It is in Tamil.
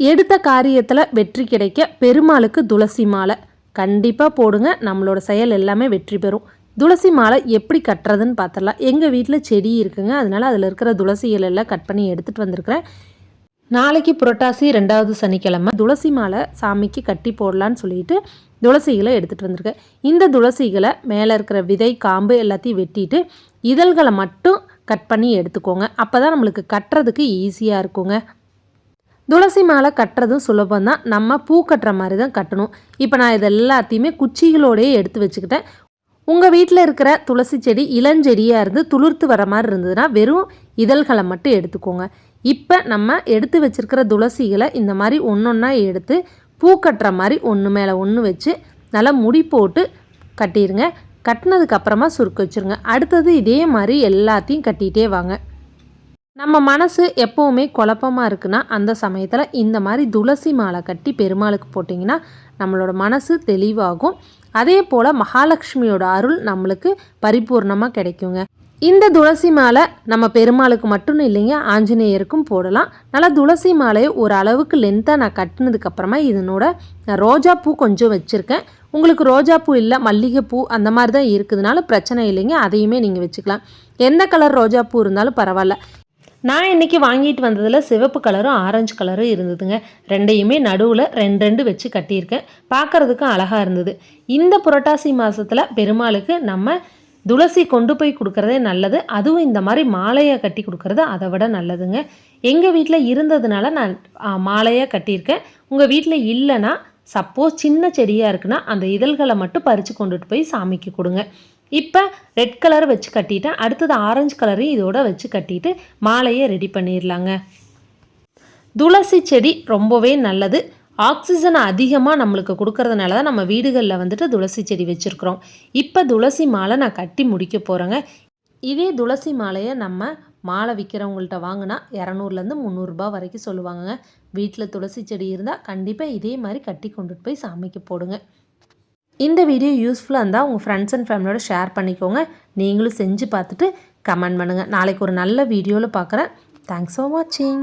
எடுத்த காரியத்தில் வெற்றி கிடைக்க பெருமாளுக்கு துளசி மாலை. கண்டிப்பாக போடுங்க. நம்மளோட செயல் எல்லாமே வெற்றி பெறும். துளசி மாலை எப்படி கட்டுறதுன்னு பார்த்துடலாம் எங்கள் வீட்டில் செடி இருக்குங்க. அதனால் அதில் இருக்கிற துளசிகள் எல்லாம் கட் பண்ணி எடுத்துகிட்டு வந்திருக்கிறேன். நாளைக்கு புரட்டாசி ரெண்டாவது சனிக்கிழமை துளசி மாலை சாமிக்கு கட்டி போடலான்னு சொல்லிட்டு துளசிகளை எடுத்துகிட்டு வந்திருக்கேன். இந்த துளசிகளை மேலே இருக்கிற விதை காம்பு எல்லாத்தையும் வெட்டிட்டு இதழ்களை மட்டும் கட் பண்ணி எடுத்துக்கோங்க. அப்போ தான் நம்மளுக்கு கட்டுறதுக்கு ஈஸியாக இருக்குங்க. துளசி மாலை கட்டுறதும் சுலபம் தான் நம்ம பூ கட்டுற மாதிரி தான் கட்டணும். இப்போ நான் இது எல்லாத்தையுமே குச்சிகளோடையே எடுத்து வச்சுக்கிட்டேன். உங்கள் வீட்டில் இருக்கிற துளசி செடி இளஞ்செடியாக இருந்து துளிர்த்து வர மாதிரி இருந்ததுன்னா வெறும் இதழ்களை மட்டும் எடுத்துக்கோங்க. இப்போ நம்ம எடுத்து வச்சுருக்கிற துளசிகளை இந்த மாதிரி ஒன்று ஒன்றா எடுத்து பூ கட்டுற மாதிரி ஒன்று மேலே ஒன்று வச்சு நல்லா முடி போட்டு கட்டிடுங்க கட்டினதுக்கப்புறமா சுருக்க வச்சுருங்க. அடுத்தது இதே மாதிரி எல்லாத்தையும் கட்டிகிட்டே வாங்க. நம்ம மனசு எப்போவுமே குழப்பமாக இருக்குன்னா அந்த சமயத்தில் இந்த மாதிரி துளசி மாலை கட்டி பெருமாளுக்கு போட்டிங்கன்னா நம்மளோட மனசு தெளிவாகும். அதே போல் மகாலட்சுமியோட அருள் நம்மளுக்கு பரிபூர்ணமாக கிடைக்குங்க. இந்த துளசி மாலை நம்ம பெருமாளுக்கு மட்டும் இல்லைங்க ஆஞ்சநேயருக்கும் போடலாம். நல்லா துளசி மாலையை ஒரு அளவுக்கு லென்த்தாக நான் கட்டினதுக்கப்புறமா இதனோட நான் ரோஜா பூ கொஞ்சம் வச்சுருக்கேன். உங்களுக்கு ரோஜா பூ இல்லை மல்லிகைப்பூ அந்த மாதிரி தான் இருக்குதுனால பிரச்சனை இல்லைங்க அதையுமே நீங்கள் வச்சுக்கலாம். எந்த கலர் ரோஜா பூ இருந்தாலும் பரவாயில்ல. நான் இன்றைக்கி வாங்கிட்டு வந்ததில் சிவப்பு கலரும் ஆரஞ்சு கலரும் இருந்ததுங்க. ரெண்டையுமே நடுவில் ரெண்டு ரெண்டு வச்சு கட்டியிருக்கேன். பார்க்குறதுக்கும் அழகாக இருந்தது. இந்த புரட்டாசி மாதத்தில் பெருமாளுக்கு நம்ம துளசி கொண்டு போய் கொடுக்குறதே நல்லது. அதுவும் இந்த மாதிரி மாலையை கட்டி கொடுக்குறது அதை விட நல்லதுங்க. எங்கள் வீட்டில் இருந்ததுனால நான் மாலையாக கட்டியிருக்கேன். உங்கள் வீட்டில் இல்லைன்னா சப்போஸ் சின்ன செடியாக இருக்குன்னா அந்த இதழ்களை மட்டும் பறித்து கொண்டுட்டு போய் சாமிக்கு கொடுங்க. இப்போ ரெட் கலர் வச்சு கட்டிட்டேன் அடுத்தது ஆரஞ்சு கலரையும் இதோட வச்சு கட்டிட்டு மாலையை ரெடி பண்ணிடலாங்க துளசி செடி ரொம்பவே நல்லது. ஆக்சிஜன் அதிகமாக நம்மளுக்கு கொடுக்கறதுனால தான் நம்ம வீடுகளில் வந்துட்டு துளசி செடி வச்சுருக்குறோம். இப்போ துளசி மாலை நான் கட்டி முடிக்க போகிறேங்க இதே துளசி மாலையை நம்ம மாலை விற்கிறவங்கள்ட்ட வாங்கினா இரநூறுலேருந்து முந்நூறுரூபா வரைக்கும் சொல்லுவாங்க வீட்டில் துளசி செடி இருந்தால் கண்டிப்பாக இதே மாதிரி கட்டி கொண்டுட்டு போய் சாமிக்கு போடுங்க. இந்த வீடியோ யூஸ்ஃபுல்லாக இருந்தால் உங்கள் ஃப்ரெண்ட்ஸ் அண்ட் ஃபேமிலியோட ஷேர் பண்ணிக்கோங்க. நீங்களும் செஞ்சு பார்த்துட்டு கமெண்ட் பண்ணுங்கள் நாளைக்கு ஒரு நல்ல வீடியோவில் பார்க்குறேன். தேங்க்ஸ் ஃபார் வாட்சிங்